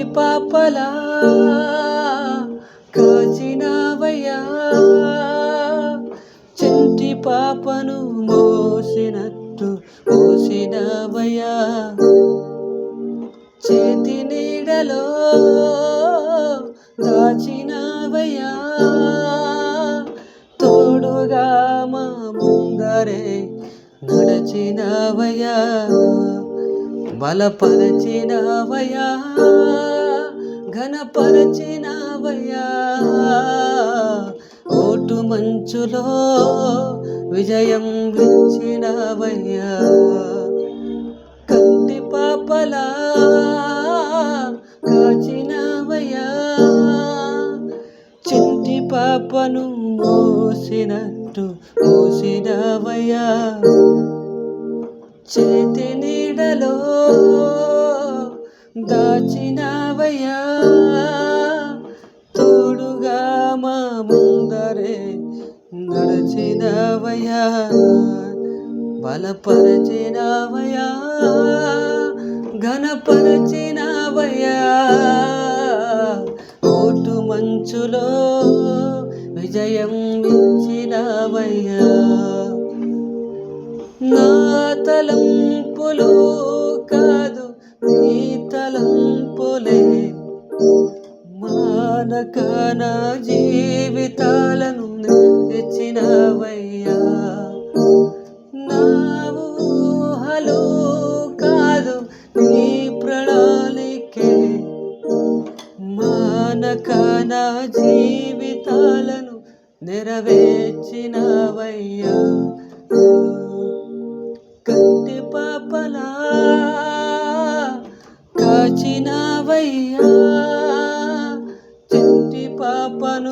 కంటి పాపలా కాచినావయ్యా. చెంటి పాపను మోసినట్టు మోసినావయ్యా. చేతి నీడలో దాచినావయ్యా. తోడుగా మా ముందరే నడచినవయ్యా. బలపరచినవయా ఘనపరచినవయా ఓటు మంచులో విజయం ఇచ్చినవయ్యా కంటి పాపలా కాచినవయ్యా. చింటి పాపను మోసినట్టు మోసినవయ్యా. చేతిని నీడలో దాచినవయ్యా. తోడుగా మా ముందరే నడిచినవయ్యా. బలపరచినవయ్యా. ఘనపరచినవయ్యా. ఓటు మంచులో విజయం ఇచ్చినవయ్యా నా తలంపులు కాదు నీ తలంపులే. మానక నా జీవితాలను తెచ్చినవయ్యా. నా ఊహలు కాదు నీ ప్రణాళికే. మానక నా జీవితాలను నెరవేర్చినవయ్యా. కాచినవయ్యా చెంటి పాపను